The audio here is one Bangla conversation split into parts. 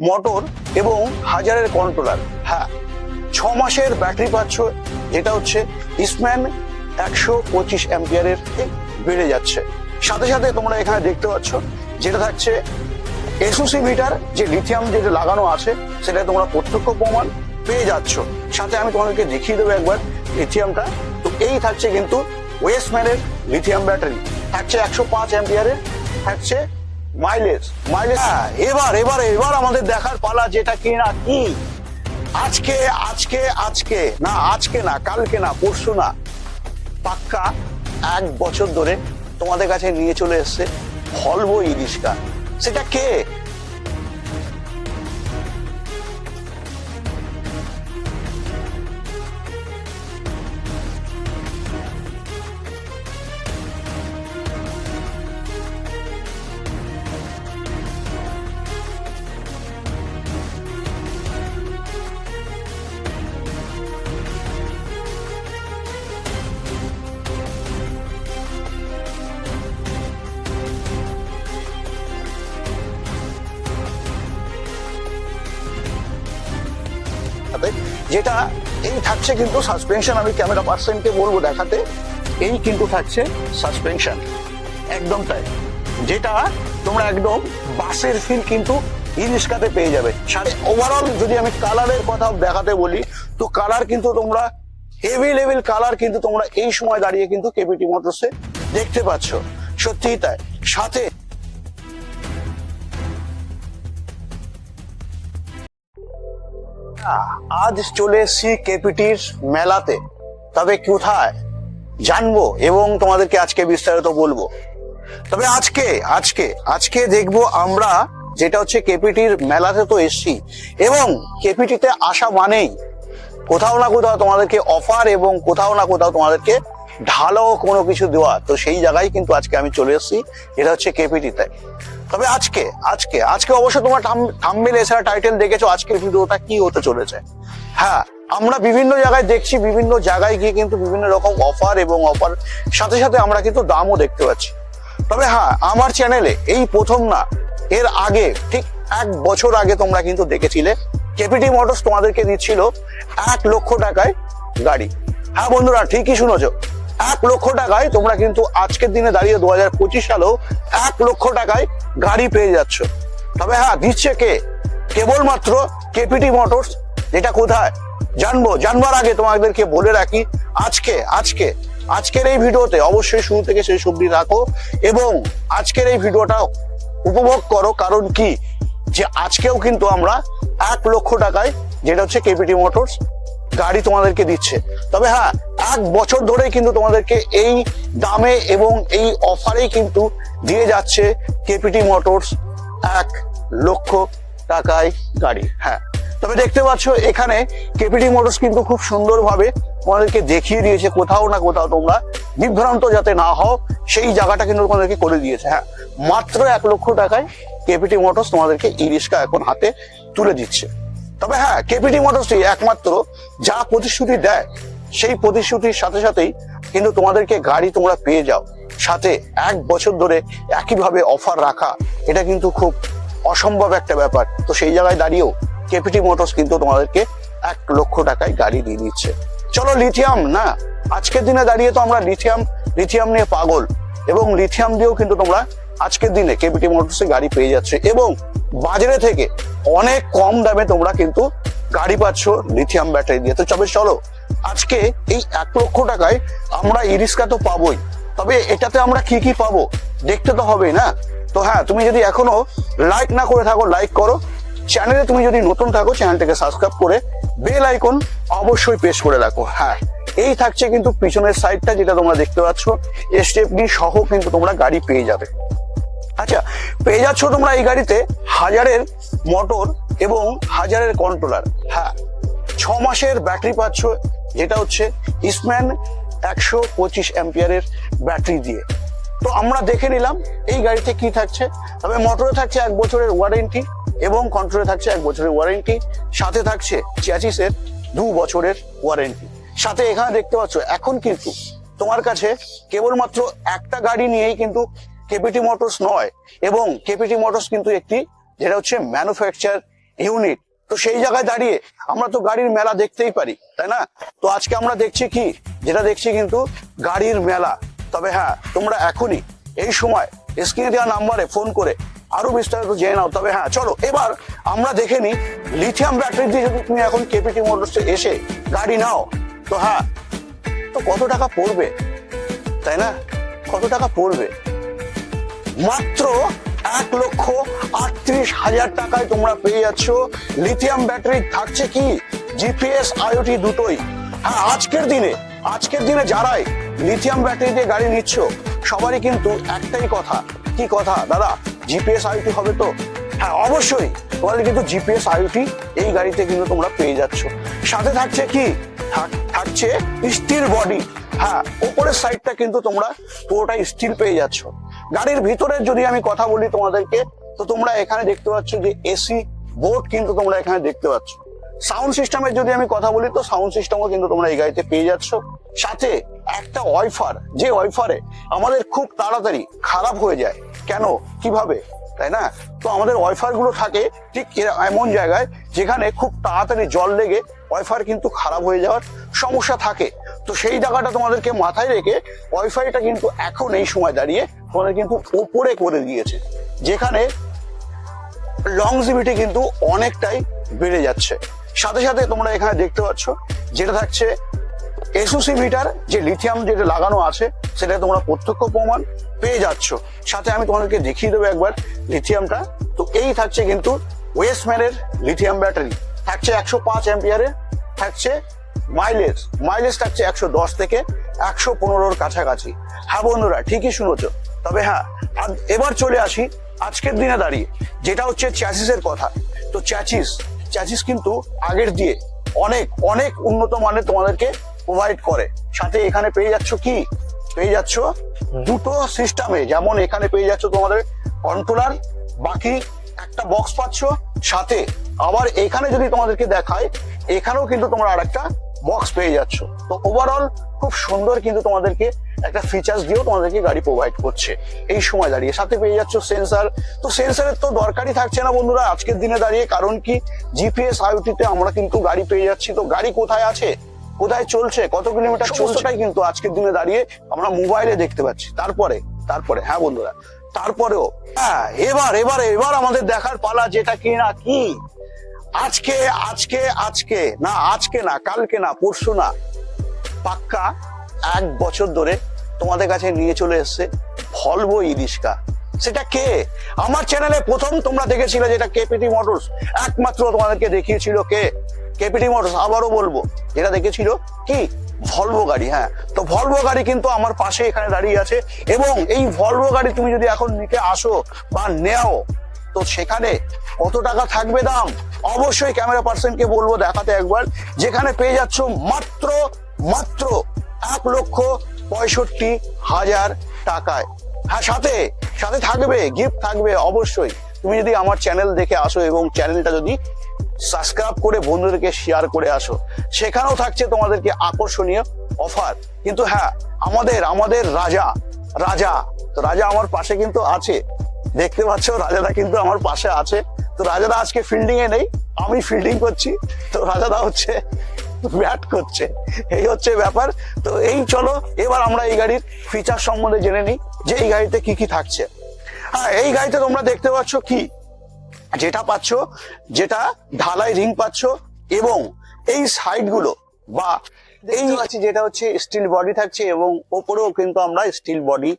মোটর এবং হাজারের কন্ট্রোলার হ্যাঁ ছ মাসের ব্যাটারি পাচ্ছ, যেটা হচ্ছে ইসম্যান একশো পঁচিশ অ্যাম্পিয়ারের বেড়ে যাচ্ছে। সাথে সাথে তোমরা এখানে দেখতে পাচ্ছ, যেটা থাকছে এসওসি মিটার যে লিথিয়াম যেটা লাগানো আছে সেটা তোমরা প্রত্যক্ষ প্রমাণ পেয়ে যাচ্ছ। সাথে আমি তোমাদেরকে দেখিয়ে দেবো একবার লিথিয়ামটা তো এই থাকছে কিন্তু ওয়েস্টম্যানের লিথিয়াম ব্যাটারি থাকছে একশো পাঁচ অ্যাম্পিয়ারের, থাকছে মাইলেজ মাইলেজ হ্যাঁ এবার এবার এবার আমাদের দেখার পালা যেটা কি না কি? আজকে আজকে আজকে, না আজকে না, কালকে না, পরশু না, পাক্কা এক বছর ধরে তোমাদের কাছে নিয়ে চলে এসছে ভলভো ইরিশকা সেটা কে? দেখাতে। যেটা এই থাকছে কিন্তু সাসপেনশন আমি ক্যামেরা পার্সনকে বলব দেখাতে। এই কিন্তু থাকছে সাসপেনশন একদম তাই। যেটা তোমরা একদম বাসের ফিল কিন্তু ই রিক্সাতে পেয়ে যাবে। ওভারঅল যদি আমি কালারের কথা দেখাতে বলি, তো কালার কিন্তু তোমরা হেভি লেভেল কালার কিন্তু তোমরা এই সময় দাঁড়িয়ে কিন্তু কেপিটি মোটরসে দেখতে পাচ্ছ। সত্যিই তাই। সাথে আজ চলে এসছি কেপিটির মেলাতে। তবে কোথায় জানব এবং তোমাদেরকে আজকে বিস্তারিত বলব। তবে আজকে আজকে আজকে দেখব আমরা যেটা হচ্ছে কেপিটির মেলাতে তো এসছি। এবং কেপিটিতে আসা মানেই কোথাও না কোথাও তোমাদেরকে অফার এবং কোথাও না কোথাও তোমাদেরকে ঢালো কোনো কিছু দেওয়া। তো সেই জায়গায় কিন্তু আজকে আমি চলে এসেছি এটা হচ্ছে কেপিটিতে। তবে আজকে আজকে আজকে অবশ্য তোমার থাম্বেল এছাড়া টাইটেল দেখেছ, আজকের ভিডিওটা কি হতে চলেছে? হ্যাঁ আমরা বিভিন্ন জায়গায় দেখছি, বিভিন্ন জায়গায় গিয়ে কিন্তু বিভিন্ন রকম অফার এবং অফার সাথে সাথে আমরা কিন্তু দামও দেখতে পাচ্ছি। তবে হ্যাঁ আমার চ্যানেলে এই প্রথম না, এর আগে, ঠিক এক বছর আগে তোমরা কিন্তু দেখেছিলে কেপিটি মোটরস তোমাদেরকে দিচ্ছিল এক লক্ষ টাকায় গাড়ি। হ্যাঁ বন্ধুরা, ঠিকই শুনেছো। এক লক্ষ টাকায় তোমরা কিন্তু আজকের দিনে দাঁড়িয়ে দু হাজার পঁচিশ সালেও এক লক্ষ টাকায় গাড়ি পেয়ে যাচ্ছ। তবে হ্যাঁ দিচ্ছে কে? কেবলমাত্র কেপিটি মোটরস। যেটা কোথায়? জানব। জানবার আগে তোমাদেরকে বলে রাখি, আজকে আজকে, আজকের এই ভিডিওতে অবশ্যই শুরু থেকে শেষ অব্দি রাখো এবং আজকের এই ভিডিওটা উপভোগ করো। কারণ কি? যে আজকেও কিন্তু আমরা এক লক্ষ টাকায়, যেটা হচ্ছে কেপিটি মোটরস গাড়ি তোমাদেরকে দিচ্ছে। তবে হ্যাঁ এক বছর ধরেই কিন্তু তোমাদেরকে এই দামে এবং এই অফারেই কিন্তু দিয়ে যাচ্ছে কেপিটি মোটরস এক লক্ষ টাকায় গাড়ি। হ্যাঁ তবে দেখতে পাচ্ছ এখানে কেপিটি মোটরস কিন্তু খুব সুন্দরভাবে তোমাদেরকে দেখিয়ে দিয়েছে কোথাও না কোথাও তোমরা। বিভ্রান্ত যাতে না হও, সেই জায়গাটা কিন্তু তোমাদেরকে করে দিয়েছে। হ্যাঁ মাত্র এক লক্ষ টাকায় কেপিটি মোটরস তোমাদেরকে ই রিক্সা এখন হাতে তুলে দিচ্ছে। তবে হ্যাঁ কেপিটি মোটরসই একমাত্র যা প্রতিশ্রুতি দেয়, সেই প্রতিশ্রুতির সাথে সাথেই কিন্তু তোমাদেরকে গাড়ি তোমরা পেয়ে যাও। সাথে এক বছর ধরে একইভাবে অফার রাখা, এটা কিন্তু খুব অসম্ভব একটা ব্যাপার। তো সেই জায়গায় দাঁড়িয়েও কেপিটি মোটরস কিন্তু তোমাদেরকে এক লক্ষ টাকায় গাড়ি দিয়ে দিচ্ছে। চলো লিথিয়াম না, আজকের দিনে দাঁড়িয়ে তো আমরা লিথিয়াম লিথিয়াম নিয়ে পাগল। এবং লিথিয়াম দিয়েও কিন্তু তোমরা আজকের দিনে কেপিটি মোটরসে গাড়ি পেয়ে যাচ্ছে। এবং বাজারে থেকে অনেক কম দামে তোমরা কিন্তু গাড়ি পাচ্ছ লিথিয়াম ব্যাটারি দিয়ে। তো তবে চলো। আজকে এই এক লক্ষ টাকায় আমরা ইরিস্কা তো পাবোই। তবে এটাতে আমরা কি কি পাবো? দেখতে তো হবে না? তো হ্যাঁ তুমি যদি এখনও লাইক না করে থাকো লাইক করো। চ্যানেলে তুমি যদি নতুন থাকো চ্যানেলটাকে সাবস্ক্রাইব করে বেল আইকন অবশ্যই প্রেস করে রাখো। হ্যাঁ এই থাকছে কিন্তু পিছনের সাইডটা যেটা তোমরা দেখতে পাচ্ছ। স্টেপনি সহ কিন্তু তোমরা গাড়ি পেয়ে যাবে। আচ্ছা পেয়ে যাচ্ছ তোমরা এই গাড়িতে হাজারের মোটর এবং হাজারের কন্ট্রোলার হ্যাঁ ছ মাসের ব্যাটারি পাচ্ছ, যেটা হচ্ছে ইসম্যান একশো পঁচিশ অ্যাম্পিয়ারের ব্যাটারি দিয়ে। তো আমরা দেখে নিলাম এই গাড়িতে কি থাকছে। তবে মোটরে থাকছে এক বছরের ওয়ারেন্টি এবং কন্ট্রোলে থাকছে এক বছরের ওয়ারেন্টি সাথে থাকছে চ্যাচিসের দু বছরের ওয়ারেন্টি সাথে এখানে দেখতে পাচ্ছ, এখন কিন্তু তোমার কাছে কেবলমাত্র একটা গাড়ি নিয়েই কিন্তু কেপিটি মোটরস নয়, এবং কেপিটি মোটরস কিন্তু একটি, যেটা হচ্ছে ম্যানুফ্যাকচার ইউনিট তো সেই জায়গায় দাঁড়িয়ে আমরা তো গাড়ির মেলা দেখতেই পারি, তাই না? তো আজকে আমরা দেখছি কি? যেটা দেখছি কিন্তু গাড়ির মেলা। তবে হ্যাঁ তোমরা এখনই এই সময় স্ক্রিনে দেওয়া নাম্বারে ফোন করে আরও বিস্তারিত জেনে নাও। তবে হ্যাঁ চলো এবার আমরা দেখে নিই লিথিয়াম ব্যাটারি দিয়ে যদি তুমি এখন কেপিটি মোটরসে এসে গাড়ি নাও, তো হ্যাঁ তো কত টাকা পড়বে? তাই না? কত টাকা পড়বে? মাত্র এক লক্ষ আটত্রিশ হাজার টাকায় তোমরা পেয়ে যাচ্ছ। লিথিয়াম ব্যাটারি থাকছে কি? জিপিএস আইওটি দুটোই। হ্যাঁ আজকের দিনে আজকের দিনে যারাই লিথিয়াম ব্যাটারি দিয়ে গাড়ি নিচ্ছ, সবারই কিন্তু একটাই কথা। কি কথা? দাদা জিপিএস আইওটি হবে তো? হ্যাঁ অবশ্যই। তোমাদের কিন্তু জিপিএস আইওটি এই গাড়িতে কিন্তু তোমরা পেয়ে যাচ্ছ। সাথে থাকছে কি? থাক- থাকছে স্টিল বডি হ্যাঁ ওপরের সাইডটা কিন্তু তোমরা পুরোটাই স্টিল পেয়ে যাচ্ছ। গাড়ির ভিতরে যদি আমি কথা বলি তোমাদেরকে, তো তোমরা এখানে দেখতে পাচ্ছ যে এসি বোর্ড কিন্তু তোমরা এখানে দেখতে পাচ্ছ। সাউন্ড সিস্টেমের যদি আমি কথা বলি, তো সাউন্ড সিস্টেমও কিন্তু তোমরা এই গাড়িতে পেয়ে যাচ্ছ। সাথে একটা ওয়াইফার যে ওয়াইফারে আমাদের খুব তাড়াতাড়ি খারাপ হয়ে যায়। কেন? কীভাবে? তাই না? তো আমাদের ওয়াইফারগুলো থাকে ঠিক এমন জায়গায় যেখানে খুব তাড়াতাড়ি জল লেগে ওয়াইফার কিন্তু খারাপ হয়ে যাওয়ার সমস্যা থাকে। তো সেই জায়গাটা তোমাদেরকে মাথায় রেখে ওয়াইফাইটা কিন্তু এখন এই সময় দাঁড়িয়ে তোমাদের কিন্তু ওপরে করে দিয়েছে, যেখানে লংজিভিটি কিন্তু অনেকটাই বেড়ে যাচ্ছে। সাথে সাথে তোমরা এখানে দেখতে পাচ্ছ, যেটা থাকছে এসওসি মিটার যে লিথিয়াম যেটা লাগানো আছে সেটা তোমরা প্রত্যক্ষ প্রমাণ পেয়ে যাচ্ছ। সাথে আমি তোমাদেরকে দেখিয়ে দেবো একবার লিথিয়ামটা তো এই থাকছে কিন্তু ওয়েস্টম্যানের লিথিয়াম ব্যাটারি থাকছে একশো পাঁচ অ্যাম্পিয়ারের থাকছে মাইলেজ মাইলেজ থাকছে একশো দশ থেকে একশো পনেরোর কাছাকাছি। হ্যাঁ বন্ধুরা ঠিকই শুনেছ। তবে হ্যাঁ এবার চলে আসি আজকের দিনে দাঁড়িয়ে যেটা হচ্ছে চ্যাসিসের কথা। তো চ্যাচিস চ্যাচিস কিন্তু আগের দিয়ে অনেক অনেক উন্নত মানের তোমাদেরকে প্রোভাইড করে। সাথে এখানে পেয়ে যাচ্ছ কি? পেয়ে যাচ্ছ দুটো সিস্টেমে যেমন এখানে পেয়ে যাচ্ছ তোমাদের কন্ট্রোলার বাকি একটা বক্স পাচ্ছ সাথে আবার এখানে যদি তোমাদেরকে দেখায় এখানেও কিন্তু তোমরা আর একটা বক্স পেয়ে যাচ্ছ। তো ওভারঅল খুব সুন্দর কিন্তু তোমাদেরকে একটা ফিচার্স দিয়েও তোমাদেরকে গাড়ি প্রোভাইড করছে। এই সময় দাঁড়িয়ে সাথে পেয়ে যাচ্ছ সেন্সার তো সেন্সারের তো দরকারই থাকছে না বন্ধুরা আজকের দিনে দাঁড়িয়ে কারণ কি জিপিএস আইওটিতে আমরা কিন্তু গাড়ি পেয়ে যাচ্ছি। তো গাড়ি কোথায় আছে? কোথায় চলছে? কত কিলোমিটার চলছেটাই কিন্তু আজকের দিনে দাঁড়িয়ে আমরা মোবাইলে দেখতে পাচ্ছি। তারপরে তারপরে হ্যাঁ বন্ধুরা তারপরেও হ্যাঁ এবার এবার এবার আমাদের দেখার পালা যেটা কি না কি? আজকে আজকে আজকে, না আজকে না, কালকে না, পরশু না, পাক্কা এক বছর ধরে তোমাদের কাছে নিয়ে চলে এসছে ভলভো ইরিস্কা সেটা কে? আমার চ্যানেলে প্রথম তোমরা দেখেছিলে যেটা কেপিটি মোটরস একমাত্র তোমাদেরকে দেখিয়েছিল কে? কেপিটি মোটরস আবারও বলব, যেটা দেখেছিল কি? ভলভো গাড়ি হ্যাঁ। তো ভলভো গাড়ি কিন্তু আমার পাশে এখানে দাঁড়িয়ে আছে এবং এই ভলভো গাড়ি তুমি যদি এখন নিতে আসো বা নেও তো সেখানে কত টাকা থাকবে দাম? অবশ্যই ক্যামেরা পার্সনকে বলব দেখাতে একবার। যেখানে পেয়ে যাচ্ছ মাত্র মাত্র এক লক্ষ পঁয়ষট্টি হাজার টাকায়। হ্যাঁ সাথে সাথে থাকবে গিফট থাকবে, অবশ্যই। তুমি যদি আমার চ্যানেল দেখে আসো এবং চ্যানেলটা যদি সাবস্ক্রাইব করে বন্ধুদেরকে শেয়ার করে আসো, সেখানেও থাকছে তোমাদেরকে আকর্ষণীয় অফার কিন্তু হ্যাঁ আমাদের আমাদের রাজা রাজা, তো রাজা আমার পাশে কিন্তু আছে। দেখতে পাচ্ছ রাজাদা কিন্তু আমার পাশে আছে। তো রাজাদা আজকে ফিল্ডিং এ নেই আমি ফিল্ডিং করছি। তো রাজাদা হচ্ছে ব্যাট করছে। এই হচ্ছে ব্যাপার। তো এই চলো এবার আমরা এই গাড়ির ফিচার সম্বন্ধে জেনে নিই যে এই গাড়িতে কি কি থাকছে। হ্যাঁ এই গাড়িতে তোমরা দেখতে পাচ্ছ কি? যেটা পাচ্ছ যেটা ঢালাই রিং পাচ্ছ এবং এই সাইডগুলো বা এই যেটা হচ্ছে স্টিল বডি থাকছে এবং ওপরেও কিন্তু আমরা স্টিল বডি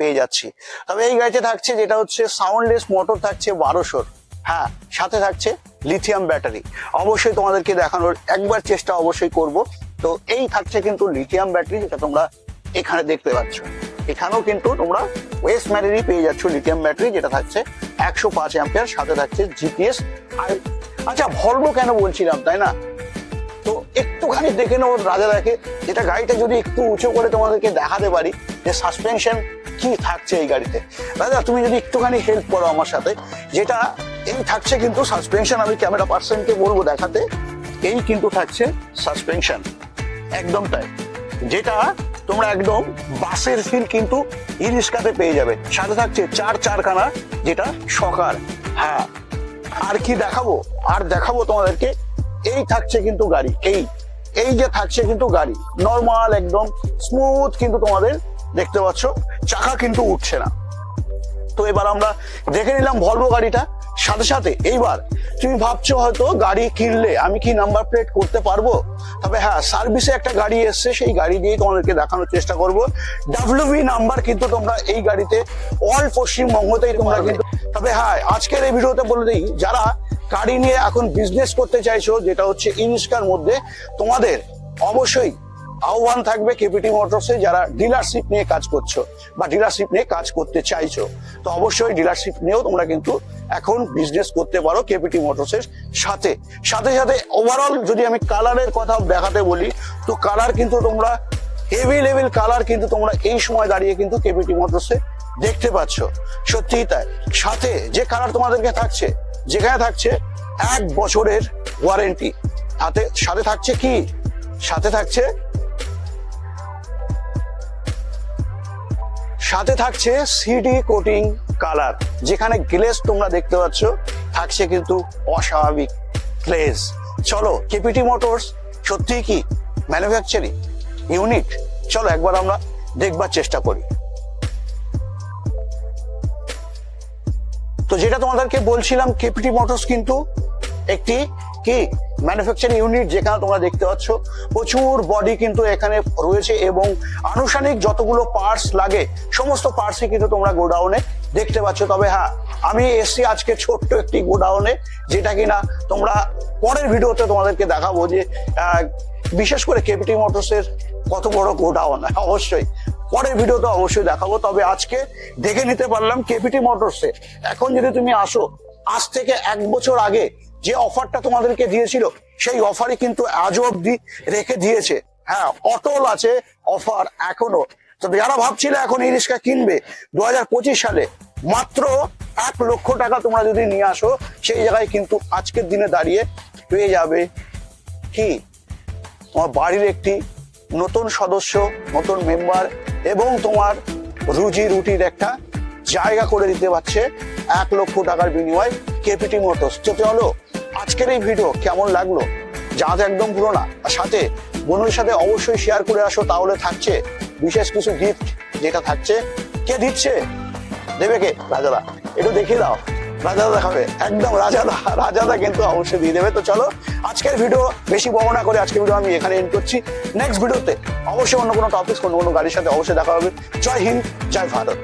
পেয়ে যাচ্ছি। তবে এই গাড়িতে থাকছে যেটা হচ্ছে সাউন্ডলেস মোটর থাকছে বারোশোর। হ্যাঁ সাথে থাকছে লিথিয়াম ব্যাটারি অবশ্যই তোমাদেরকে দেখানোর একবার চেষ্টা অবশ্যই করব। তো এই থাকছে কিন্তু লিথিয়াম ব্যাটারি যেটা তোমরা এখানে দেখতে পাচ্ছ। এখানেও কিন্তু তোমরা ওয়েস্ট ম্যানেরই পেয়ে যাচ্ছ লিথিয়াম ব্যাটারি যেটা থাকছে একশো পাঁচ অ্যাম্পিয়ার সাথে থাকছে জিপিএস আর আচ্ছা ভলভো কেন বলছিলাম, তাই না? তো একটুখানি দেখে নেব রাজা দেখে যেটা গাড়িটা যদি একটু উঁচু করে তোমাদেরকে দেখাতে পারি, যে সাসপেনশন কি থাকছে এই গাড়িতে? দাদা, তুমি যদি একটুখানি হেল্প করো আমার সাথে, যেটা এই থাকছে কিন্তু সাসপেনশন আমি ক্যামেরা পার্সনকে বলব দেখাতে, এই কিন্তু থাকছে সাসপেনশন একদম তাই। যেটা তোমরা একদম বাসের ফিল কিন্তু ই রিক্সাতে পেয়ে যাবে। সাথে থাকছে চার চারখানা, যেটা সকার হ্যাঁ। আর কি দেখাবো? আর দেখাবো তোমাদেরকে, এই থাকছে কিন্তু গাড়ি, এই। এই যে থাকছে কিন্তু গাড়ি নর্মাল একদম স্মুথ কিন্তু তোমাদের দেখতে পাচ্ছ চাকা কিন্তু উঠছে না। তো এবার আমরা দেখে নিলাম ভলভো গাড়িটা। সাথে সাথে এইবার তুমি ভাবছ হয়তো গাড়ি কিনলে আমি কি নাম্বার প্লেট করতে পারব? তবে হ্যাঁ সার্ভিসে একটা গাড়ি এসছে সেই গাড়ি দিয়ে তোমাদেরকে দেখানোর চেষ্টা করব। ডাব্লিউবি নাম্বার কিন্তু তোমরা এই গাড়িতে অল পশ্চিমবঙ্গতেই তোমরা কিন্তু তবে হ্যাঁ আজকের এই ভিডিওতে বলে দিই যারা গাড়ি নিয়ে এখন বিজনেস করতে চাইছো যেটা হচ্ছে ইনস্কার মধ্যে তোমাদের অবশ্যই আহ্বান থাকবে কেপিটি মোটরসে যারা ডিলারশিপ নিয়ে কাজ করছ বা ডিলারশিপ নিয়ে কাজ করতে চাইছো। তো অবশ্যই ডিলারশিপ নিয়েও তোমরা কিন্তু এখন বিজনেস করতে পারো কেপিটি মোটরসের সাথে। সাথে সাথে ওভারঅল যদি আমি কালারের কথা দেখাতে বলি, তো কালার কিন্তু তোমরা হেভি লেভেল কালার কিন্তু তোমরা এই সময় দাঁড়িয়ে কিন্তু কেপিটি মোটরসে দেখতে পাচ্ছ। সত্যিই তাই। সাথে যে কালার তোমাদেরকে থাকছে, যেখানে থাকছে এক বছরের ওয়ারেন্টি হাতে সাথে থাকছে কি? সাথে থাকছে সাথে থাকছে সিডি কোটিং কালার যেখানে গ্লেজ তোমরা দেখতে পাচ্ছ, থাকছে কিন্তু অস্বাভাবিক গ্লেজ চলো কেপিটি মোটরস সত্যি কি ম্যানুফ্যাকচারিং ইউনিট চলো, একবার আমরা দেখবার চেষ্টা করি। তো যেটা তোমাদেরকে বলছিলাম কেপিটি মোটরস কিন্তু একটি কি ম্যানুফ্যাকচারিং ইউনিট যেখানে তোমরা দেখতে পাচ্ছ, প্রচুর বডি কিন্তু এখানে রয়েছে এবং আনুষ্ঠানিক যতগুলো পার্টস লাগে, সমস্ত পার্টসই কিন্তু তোমরা গোডাউনে দেখতে পাচ্ছ। তবে হ্যাঁ আমি এসছি আজকে ছোট্ট একটি গোডাউনে, যেটা কিনা তোমরা পরের ভিডিওতে তোমাদেরকে দেখাবো যে বিশেষ করে কেপিটি মোটরসের কত বড় গোডাউন অবশ্যই। পরের ভিডিওতে অবশ্যই দেখাবো, তবে আজকে দেখে নিতে পারলাম কেপিটি মোটরসে এখন যদি তুমি আসো, আজ থেকে এক বছর আগে যে অফারটা তোমাদেরকে দিয়েছিল, সেই অফারই কিন্তু আজও অব্দি রেখে দিয়েছে। হ্যাঁ অটল আছে অফার এখনও। তো যারা ভাবছিলে এখন এই রিক্সা কিনবে দু হাজার পঁচিশ সালে মাত্র এক লক্ষ টাকা তোমরা যদি নিয়ে আসো, সেই জায়গায় কিন্তু আজকের দিনে দাঁড়িয়ে পেয়ে যাবে কি? তোমার বাড়ির একটি নতুন সদস্য, নতুন মেম্বার এবং তোমার রুজি রুটির একটা জায়গা করে দিতে পারছে এক লক্ষ টাকার বিনিময় কেপিটি মোটরস। তো চলো আজকের এই ভিডিও কেমন লাগল? যাতে একদম পুরো না। আর সাথে বন্ধুদের সাথে অবশ্যই শেয়ার করে আসো, তাহলে থাকছে বিশেষ কিছু গিফট যেটা থাকছে। কে দিচ্ছে? দেবে কে? রাজাদা। একটু দেখিয়ে দাও। রাজাদা দেখাবে। একদম রাজাদা। রাজাদা কিন্তু অবশ্যই দিয়ে দেবে। তো চলো, আজকের ভিডিও বেশি বর্ণনা করে আজকের ভিডিও আমি এখানে এন্ড করছি। নেক্সট ভিডিওতে অবশ্যই অন্য কোনো টপিক অন্য কোনো গাড়ির সাথে অবশ্যই দেখা হবে। জয় হিন্দ, জয় ভারত।